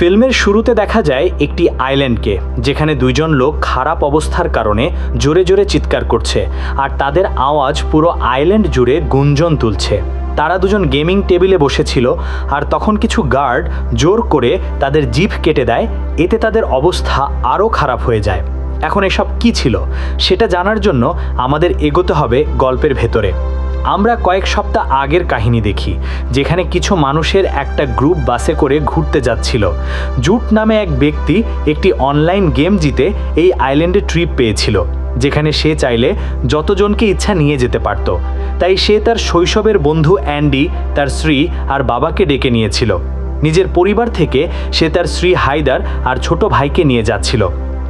ফিল্মের শুরুতে দেখা যায় একটি আইল্যান্ডকে, যেখানে দুইজন লোক খারাপ অবস্থার কারণে জোরে জোরে চিৎকার করছে আর তাদের আওয়াজ পুরো আইল্যান্ড জুড়ে গুঞ্জন তুলছে। তারা দুজন গেমিং টেবিলে বসেছিল আর তখন কিছু গার্ড জোর করে তাদের জিভ কেটে দেয়, এতে তাদের অবস্থা আরও খারাপ হয়ে যায়। এখন এসব কি ছিল, সেটা জানার জন্য আমাদের এগোতে হবে গল্পের ভেতরে। আমরা কয়েক সপ্তাহ আগের কাহিনী দেখি, যেখানে কিছু মানুষের একটা গ্রুপ বাসে করে ঘুরতে যাচ্ছিল। জুট নামে এক ব্যক্তি একটি অনলাইন গেম জিতে এই আইল্যান্ডে ট্রিপ পেয়েছিল, যেখানে সে চাইলে যতজনকে ইচ্ছা নিয়ে যেতে পারত। তাই সে তার শৈশবের বন্ধু অ্যান্ডি, তার স্ত্রী আর বাবাকে ডেকে নিয়েছিল। নিজের পরিবার থেকে সে তার স্ত্রী হায়দার আর ছোট ভাইকে নিয়ে যাচ্ছিল।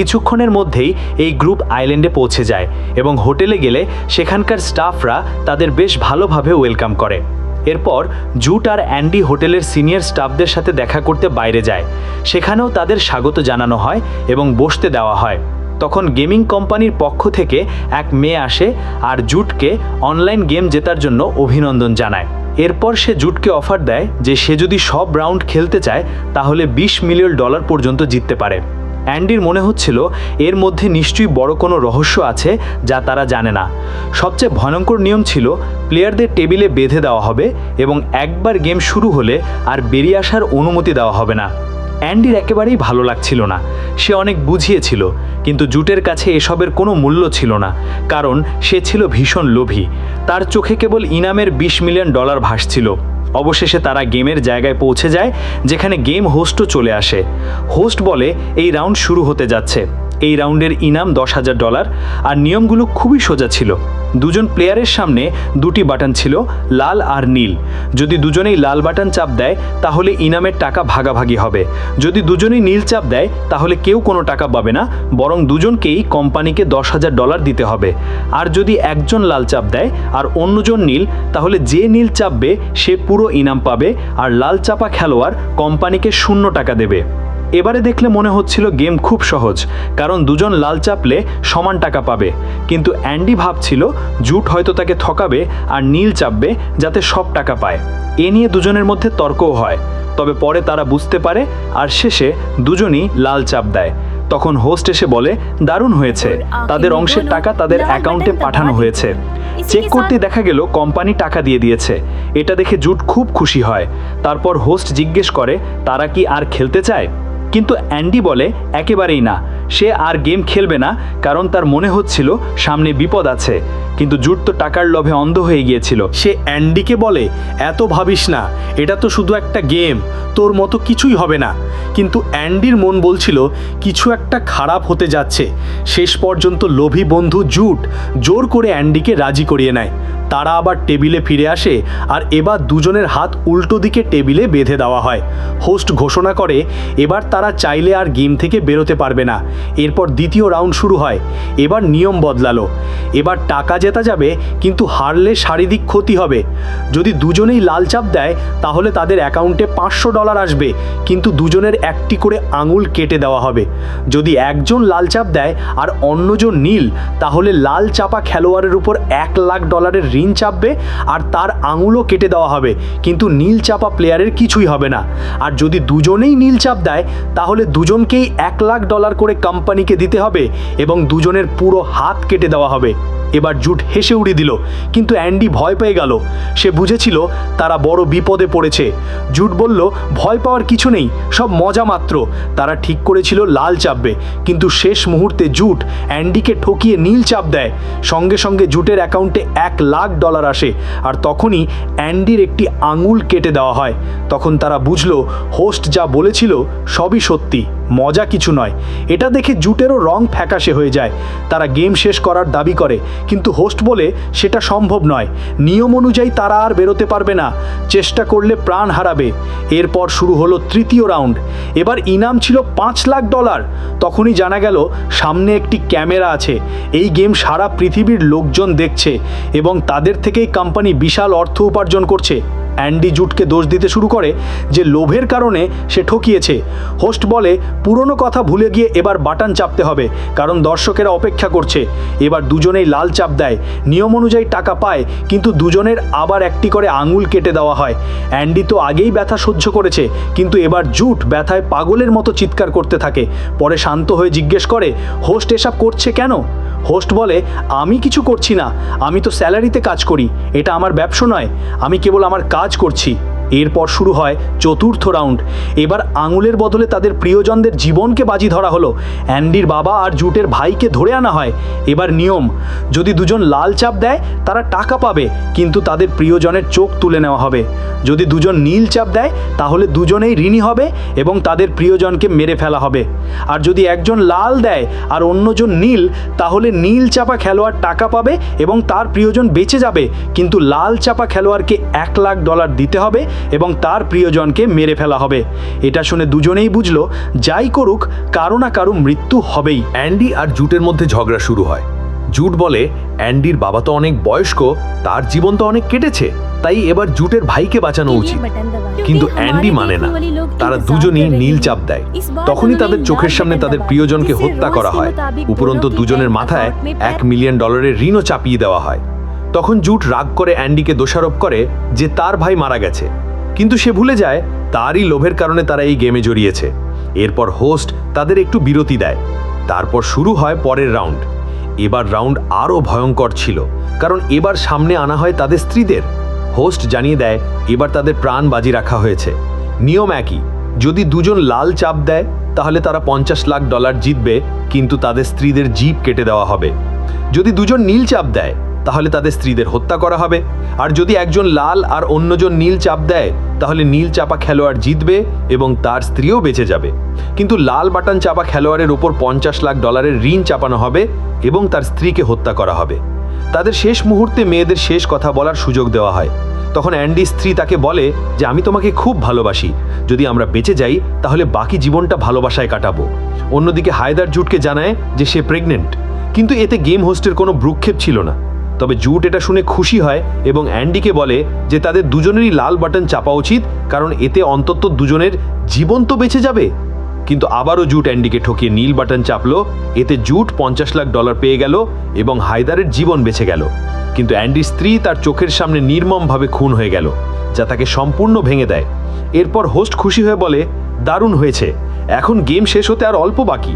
কিছুক্ষণের মধ্যেই এই গ্রুপ আইল্যান্ডে পৌঁছে যায় এবং হোটেলে গেলে সেখানকার স্টাফরা তাদের বেশ ভালোভাবে ওয়েলকাম করে। এরপর জুট আর অ্যান্ডি হোটেলের সিনিয়র স্টাফদের সাথে দেখা করতে বাইরে যায়। সেখানেও তাদের স্বাগত জানানো হয় এবং বসতে দেওয়া হয়। তখন গেমিং কোম্পানির পক্ষ থেকে এক মেয়ে আসে আর জুটকে অনলাইন গেম জেতার জন্য অভিনন্দন জানায়। এরপর সে জুটকে অফার দেয় যে সে যদি সব রাউন্ড খেলতে চায়, তাহলে বিশ মিলিয়ন ডলার পর্যন্ত জিততে পারে। অ্যান্ডির মনে হচ্ছিল এর মধ্যে নিশ্চয়ই বড় কোনো রহস্য আছে যা তারা জানে না। সবচেয়ে ভয়ঙ্কর নিয়ম ছিল প্লেয়ারদের টেবিলে বেঁধে দেওয়া হবে এবং একবার গেম শুরু হলে আর বেরিয়ে আসার অনুমতি দেওয়া হবে না। অ্যান্ডির একেবারেই ভালো লাগছিল না। সে অনেক বুঝিয়েছিল, কিন্তু জুটের কাছে এসবের কোনো মূল্য ছিল না, কারণ সে ছিল ভীষণ লোভী। তার চোখে কেবল ইনামের বিশ মিলিয়ন ডলার ভাসছিল। অবশেষে তারা গেমের জায়গায় পৌঁছে যায়, যেখানে গেম হোস্টও চলে আসে। হোস্ট বলে এই রাউন্ড শুরু হতে যাচ্ছে। এই রাউন্ডের ইনাম দশ হাজার ডলার, আর নিয়মগুলো খুবই সোজা ছিল। দুজন প্লেয়ারের সামনে দুটি বাটন ছিল, লাল আর নীল। যদি দুজনেই লাল বাটন চাপ দেয়, তাহলে ইনামের টাকা ভাগাভাগি হবে। যদি দুজনেই নীল চাপ দেয়, তাহলে কেউ কোনো টাকা পাবে না, বরং দুজনকেই কোম্পানিকে দশ হাজার ডলার দিতে হবে। আর যদি একজন লাল চাপ দেয়, আর অন্যজন নীল, তাহলে যে নীল চাপবে, সে পুরো ইনাম পাবে, আর লাল চাপা খেলোয়াড় কোম্পানিকে শূন্য টাকা দেবে। এবারে দেখলে মনে হচ্ছিল গেম খুব সহজ, কারণ দুজন লাল চাপলে সমান টাকা পাবে। কিন্তু অ্যান্ডি ভাবছিল জুট হয়তো তাকে ঠকাবে আর নীল চাপবে যাতে সব টাকা পায়। এ নিয়ে দুজনের মধ্যে তর্কও হয়, তবে পরে তারা বুঝতে পারে আর শেষে দুজনই লাল চাপ দেয়। তখন হোস্ট এসে বলে, দারুণ হয়েছে, তাদের অংশের টাকা তাদের অ্যাকাউন্টে পাঠানো হয়েছে। চেক করতে দেখা গেল কোম্পানি টাকা দিয়ে দিয়েছে। এটা দেখে জুট খুব খুশি হয়। তারপর হোস্ট জিজ্ঞেস করে, তারা কি আর খেলতে চায়? কিন্তু অ্যান্ডি বলে, একেবারেই না। সে আর গেম খেলবে না, কারণ তার মনে হচ্ছিল সামনে বিপদ আছে। কিন্তু জুট তো টাকার লোভে অন্ধ হয়ে গিয়েছিল। সে অ্যান্ডিকে বলে, এত ভাবিস না, এটা তো শুধু একটা গেম, তোর মতো কিছুই হবে না। কিন্তু অ্যান্ডির মন বলছিল, কিছু একটা খারাপ হতে যাচ্ছে। শেষ পর্যন্ত লোভী বন্ধু জুট জোর করে অ্যান্ডিকে রাজি করিয়ে নেয়। তারা আবার টেবিলে ফিরে আসে আর এবার দুজনের হাত উল্টো দিকে টেবিলে বেঁধে দেওয়া হয়। হোস্ট ঘোষণা করে, এবার তারা চাইলে আর গেম থেকে বেরোতে পারবে না। এরপর দ্বিতীয় রাউন্ড শুরু হয়। এবার নিয়ম বদলালো। এবার টাকা জেতা যাবে, কিন্তু হারলে শারীরিক ক্ষতি হবে। যদি দুজনেই লাল চাপ দেয়, তাহলে তাদের অ্যাকাউন্টে পাঁচশো ডলার আসবে, কিন্তু দুজনের একটি করে আঙুল কেটে দেওয়া হবে। যদি একজন লাল চাপ দেয় আর অন্যজন নীল, তাহলে লাল চাপা খেলোয়াড়ের উপর এক লাখ ডলারের ঋণ চাপবে আর তার আঙুলও কেটে দেওয়া হবে। কিন্তু নীল চাপা প্লেয়ারের কিছুই হবে না। আর যদি দুজনেই নীল চাপ দেয়, তাহলে দুজনকেই এক লাখ ডলার করে কোম্পানিকে দিতে হবে এবং দুজনের পুরো হাত কেটে দেওয়া হবে। এবার জুট হেসে উড়িয়ে দিল, কিন্তু অ্যান্ডি ভয় পেয়ে গেল। সে বুঝেছিল তারা বড় বিপদে পড়েছে। জুট বলল, ভয় পাওয়ার কিছু নেই, সব মজা মাত্র। তারা ঠিক করেছিল লাল চাপবে, কিন্তু শেষ মুহূর্তে জুট অ্যান্ডিকে ঠকিয়ে নীল চাপ দেয়। সঙ্গে সঙ্গে জুটের অ্যাকাউন্টে এক লাখ ডলার আসে, আর তখনই অ্যান্ডির একটি আঙুল কেটে দেওয়া হয়। তখন তারা বুঝলো, হোস্ট যা বলেছিল সবই সত্যি, মজা কিছু নয়। এটা দেখে জুটেরও রং ফ্যাকাশে হয়ে যায়। তারা গেম শেষ করার দাবি করে কিন্তু হোস্ট বলে সেটা সম্ভব নয়। নিয়ম অনুযায়ী তারা আর বেরোতে পারবে না। চেষ্টা করলে প্রাণ হারাবে। এরপর শুরু হলো তৃতীয় রাউন্ড। এবার ইনাম ছিল পাঁচ লাখ ডলার। তখনই জানা গেল সামনে একটি ক্যামেরা আছে। এই গেম সারা পৃথিবীর লোকজন দেখছে এবং তাদের থেকেই কোম্পানি বিশাল অর্থ উপার্জন করছে। অ্যান্ডি জুটকে দোষ দিতে শুরু করে যে লোভের কারণে সে ঠকিয়েছে। হোস্ট বলে, পুরনো কথা ভুলে গিয়ে এবার বাটন চাপতে হবে, কারণ দর্শকেরা অপেক্ষা করছে। এবার দুজনেই লাল চাপ দেয়, নিয়ম অনুযায়ী টাকা পায়, কিন্তু দুজনের আবার একটি করে আঙুল কেটে দেওয়া হয়। অ্যান্ডি তো আগেই ব্যথা সহ্য করেছে, কিন্তু এবার জুট ব্যথায় পাগলের মতো চিৎকার করতে থাকে। পরে শান্ত হয়ে জিজ্ঞেস করে, হোস্ট এসব করছে কেন? হোস্ট বলে, আমি কিছু করছি না। আমি তো স্যালারিতে কাজ করি। এটা আমার ব্যবসা নয়। আমি কেবল আমার কাজ করছি। এরপর শুরু হয় চতুর্থ রাউন্ড। এবার আঙুলের বদলে তাদের প্রিয়জনদের জীবনকে বাজি ধরা হলো। অ্যান্ডির বাবা আর জুটের ভাইকে ধরে আনা হয়। এবার নিয়ম, যদি দুজন লাল চাপ দেয়, তারা টাকা পাবে, কিন্তু তাদের প্রিয়জনের চোখ তুলে নেওয়া হবে। যদি দুজন নীল চাপ দেয়, তাহলে দুজনেই ঋণী হবে এবং তাদের প্রিয়জনকে মেরে ফেলা হবে। আর যদি একজন লাল দেয় আর অন্যজন নীল, তাহলে নীল চাপা খেলোয়াড় টাকা পাবে এবং তার প্রিয়জন বেঁচে যাবে। কিন্তু লাল চাপা খেলোয়াড়কে এক লাখ ডলার দিতে হবে এবং তার প্রিয়জনকে মেরে ফেলা হবে। এটা শুনে দুজনেই বুঝলো যাই করুক কারও না কারও মৃত্যু হবেই। অ্যান্ডি আর জুটের মধ্যে ঝগড়া শুরু হয়। জুট বলে অ্যান্ডির বাবা তো অনেক বয়স্ক তার জীবন তো অনেক কেটেছে তাই এবার জুটের ভাইকে বাঁচানো উচিত। কিন্তু অ্যান্ডি মানে না। তারা দুজনই নীল চাপ দেয়। তখনই তাদের চোখের সামনে তাদের প্রিয়জনকে হত্যা করা হয়। উপরন্ত দুজনের মাথায় এক মিলিয়ন ডলারের ঋণও চাপিয়ে দেওয়া হয়। তখন জুট রাগ করে অ্যান্ডিকে দোষারোপ করে যে তার ভাই মারা গেছে। কিন্তু সে ভুলে যায় তারই লোভের কারণে তারা এই গেমে জড়িয়েছে। এরপর হোস্ট তাদের একটু বিরতি দেয়। তারপর শুরু হয় পরের রাউন্ড এবার রাউন্ড আরও ভয়ঙ্কর ছিল, কারণ এবার সামনে আনা হয় তাদের স্ত্রীদের। হোস্ট জানিয়ে দেয়, এবার তাদের প্রাণ বাজি রাখা হয়েছে। নিয়ম একই, যদি দুজন লাল চাপ দেয়, তাহলে তারা পঞ্চাশ লাখ ডলার জিতবে, কিন্তু তাদের স্ত্রীদের জিপ কেটে দেওয়া হবে। যদি দুজন নীল চাপ দেয় তাহলে তাদের স্ত্রীদের হত্যা করা হবে। আর যদি একজন লাল আর অন্যজন নীল চাপ দেয়, তাহলে নীল চাপা খেলোয়াড় জিতবে এবং তার স্ত্রীও বেঁচে যাবে। কিন্তু লাল বাটন চাপা খেলোয়াড়ের উপর পঞ্চাশ লাখ ডলারের ঋণ চাপানো হবে এবং তার স্ত্রীকে হত্যা করা হবে। তাদের শেষ মুহূর্তে মেয়েদের শেষ কথা বলার সুযোগ দেওয়া হয়। তখন অ্যান্ডি স্ত্রী তাকে বলে যে, আমি তোমাকে খুব ভালোবাসি। যদি আমরা বেঁচে যাই, তাহলে বাকি জীবনটা ভালোবাসায় কাটাবো। অন্যদিকে হায়দার জুটকে জানায় যে, সে প্রেগনেন্ট কিন্তু এতে গেম হোস্টের কোনো ভ্রুক্ষেপ ছিল না। তবে জুট এটা শুনে খুশি হয় এবং অ্যান্ডিকে বলে যে তাদের দুজনেরই লাল বাটন চাপা উচিত, কারণ এতে অন্তত দুজনের জীবন তো বেঁচে যাবে। কিন্তু আবারও জুট অ্যান্ডিকে ঠকিয়ে নীল বাটন চাপলো, এতে জুট পঞ্চাশ লাখ ডলার পেয়ে গেল এবং হায়দারের জীবন বেঁচে গেল। কিন্তু অ্যান্ডির স্ত্রী তার চোখের সামনে নির্মমভাবে খুন হয়ে গেল, যা তাকে সম্পূর্ণ ভেঙে দেয়। এরপর হোস্ট খুশি হয়ে বলে, দারুণ হয়েছে, এখন গেম শেষ হতে আর অল্প বাকি।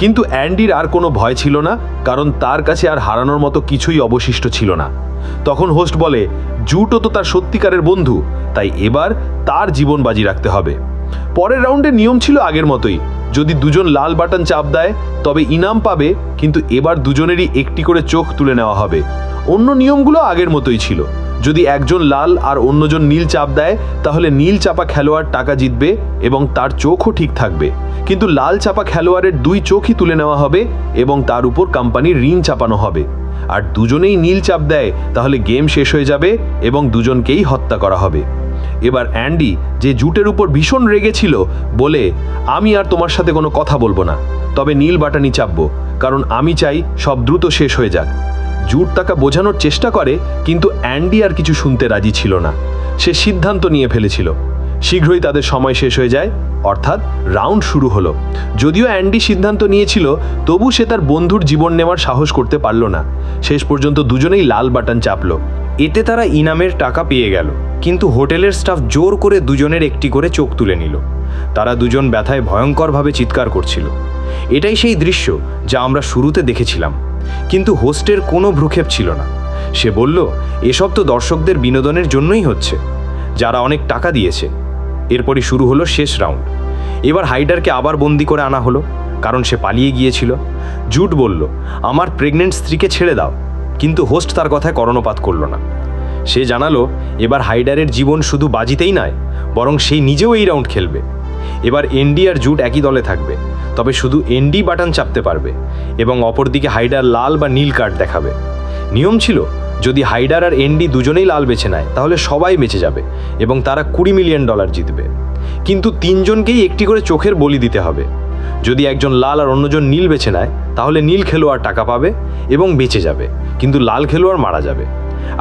কিন্তু অ্যান্ডির আর কোনো ভয় ছিল না, কারণ তার কাছে আর হারানোর মতো কিছুই অবশিষ্ট ছিল না। তখন হোস্ট বলে জুটও তো তার সত্যিকারের বন্ধু, তাই এবার তার জীবন বাজি রাখতে হবে। পরের রাউন্ডের নিয়ম ছিল আগের মতোই, যদি দুজন লাল বাটন চাপ দেয়, তবে ইনাম পাবে, কিন্তু এবার দুজনেরই একটি করে চোখ তুলে নেওয়া হবে। অন্য নিয়মগুলো আগের মতোই ছিল। যদি একজন লাল আর অন্যজন নীল চাপ দেয়, তাহলে নীল চাপা খেলোয়াড় টাকা জিতবে এবং তার চোখও ঠিক থাকবে। কিন্তু লাল চাপা খেলোয়াড়ের দুই চোখই তুলে নেওয়া হবে এবং তার উপর কোম্পানির ঋণ চাপানো হবে। আর দুজনেই নীল চাপ দেয়, তাহলে গেম শেষ হয়ে যাবে এবং দুজনকেই হত্যা করা হবে। এবার অ্যান্ডি, যে জুটের উপর ভীষণ রেগেছিল, বলে, আমি আর তোমার সাথে কোনো কথা বলব না। তবে নীল বাটানি চাপবো, কারণ আমি চাই সব দ্রুত শেষ হয়ে যাক। জুট তাকে বোঝানোর চেষ্টা করে, কিন্তু অ্যান্ডি আর কিছু শুনতে রাজি ছিল না। সে সিদ্ধান্ত নিয়ে ফেলেছিল। শীঘ্রই তাদের সময় শেষ হয়ে যায়, অর্থাৎ রাউন্ড শুরু হলো। যদিও অ্যান্ডি সিদ্ধান্ত নিয়েছিল, তবু সে তার বন্ধুর জীবন নেওয়ার সাহস করতে পারল না। শেষ পর্যন্ত দুজনেই লাল বাটন চাপল। এতে তারা ইনামের টাকা পেয়ে গেল, কিন্তু হোটেলের স্টাফ জোর করে দুজনের একটি করে চোখ তুলে নিল। তারা দুজন ব্যথায় ভয়ঙ্করভাবে চিৎকার করছিল। এটাই সেই দৃশ্য যা আমরা শুরুতে দেখেছিলাম। কিন্তু হোস্টের কোনো ভ্রুক্ষেপ ছিল না। সে বলল, এসব তো দর্শকদের বিনোদনের জন্যই হচ্ছে, যারা অনেক টাকা দিয়েছে। এরপরই শুরু হলো শেষ রাউন্ড। এবার হাইডারকে আবার বন্দি করে আনা হলো, কারণ সে পালিয়ে গিয়েছিল। জুট বলল, আমার প্রেগনেন্ট স্ত্রীকে ছেড়ে দাও। কিন্তু হোস্ট তার কথায় কর্ণপাত করল না। সে জানালো, এবার হাইডারের জীবন শুধু বাজিতেই নয়, বরং সেই নিজেও এই রাউন্ড খেলবে। এবার এনডি আর জুট একই দলে থাকবে। তবে শুধু এনডি বাটন চাপতে পারবে এবং অপরদিকে হাইডার লাল বা নীল কার্ড দেখাবে। নিয়ম ছিল, যদি হাইডার আর এনডি দুজনেই লাল বেছে নেয়, তাহলে সবাই বেঁচে যাবে এবং তারা কুড়ি মিলিয়ন ডলার জিতবে। কিন্তু তিনজনকেই একটি করে চোখের বলি দিতে হবে। যদি একজন লাল আর অন্যজন নীল বেছে নেয়, তাহলে নীল খেলোয়াড় টাকা পাবে এবং বেঁচে যাবে, কিন্তু লাল খেলোয়াড় মারা যাবে।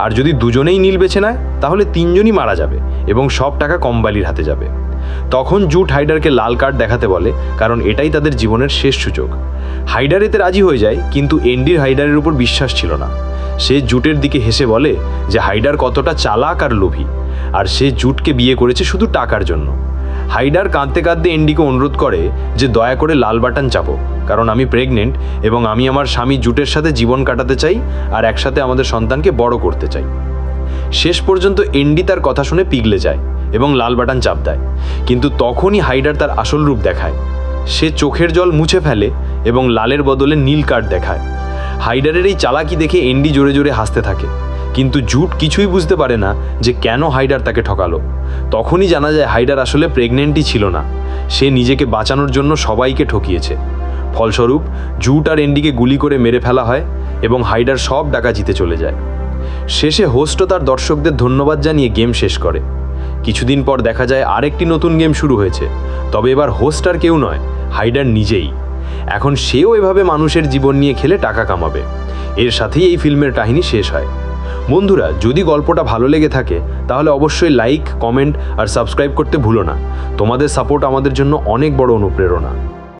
আর যদি দুজনেই নীল বেছে নেয়, তাহলে তিনজনই মারা যাবে এবং সব টাকা কম্বালির হাতে যাবে। তখন জুট হাইডারকে লাল কার্ড দেখাতে বলে, কারণ এটাই তাদের জীবনের শেষ সুযোগ। হাইডার এতে রাজি হয়ে যায়, কিন্তু এন্ডির হাইডারের উপর বিশ্বাস ছিল না। সে জুটের দিকে হেসে বলে যে হাইডার কতটা চালাক আর লোভী, আর সে জুটকে বিয়ে করেছে শুধু টাকার জন্য। হাইডার কাঁদতে কাঁদতে এন্ডিকে অনুরোধ করে যে দয়া করে লাল বাটন চাপো, কারণ আমি প্রেগনেন্ট এবং আমি আমার স্বামী জুটের সাথে জীবন কাটাতে চাই আর একসাথে আমাদের সন্তানকে বড় করতে চাই। শেষ পর্যন্ত এন্ডি তার কথা শুনে পিগলে যায় এবং লাল বাটন চাপ দেয়। কিন্তু তখনই হাইডার তার আসল রূপ দেখায়। সে চোখের জল মুছে ফেলে এবং লালের বদলে নীল কার্ড দেখায়। হাইডারের এই চালাকি দেখে এন্ডি জোরে জোরে হাসতে থাকে। কিন্তু জুট কিছুই বুঝতে পারে না যে কেন হাইডার তাকে ঠকালো। তখনই জানা যায় হাইডার আসলে প্রেগনেন্টই ছিল না। সে নিজেকে বাঁচানোর জন্য সবাইকে ঠকিয়েছে। ফলস্বরূপ, জুট আর এন্ডিকে গুলি করে মেরে ফেলা হয় এবং হাইডার সব টাকা জিতে চলে যায়। শেষে হোস্টও তার দর্শকদের ধন্যবাদ জানিয়ে গেম শেষ করে। কিছুদিন পর দেখা যায় আরেকটি নতুন গেম শুরু হয়েছে। তবে এবার হোস্ট আর কেউ নয়, হাইডার নিজেই। এখন সেও এভাবে মানুষের জীবন নিয়ে খেলে টাকা কামাবে। এর সাথেই এই ফিল্মের কাহিনী শেষ হয়। বন্ধুরা, যদি গল্পটা ভালো লেগে থাকে, তাহলে অবশ্যই লাইক, কমেন্ট আর সাবস্ক্রাইব করতে ভুলো না। তোমাদের সাপোর্ট আমাদের জন্য অনেক বড় অনুপ্রেরণা।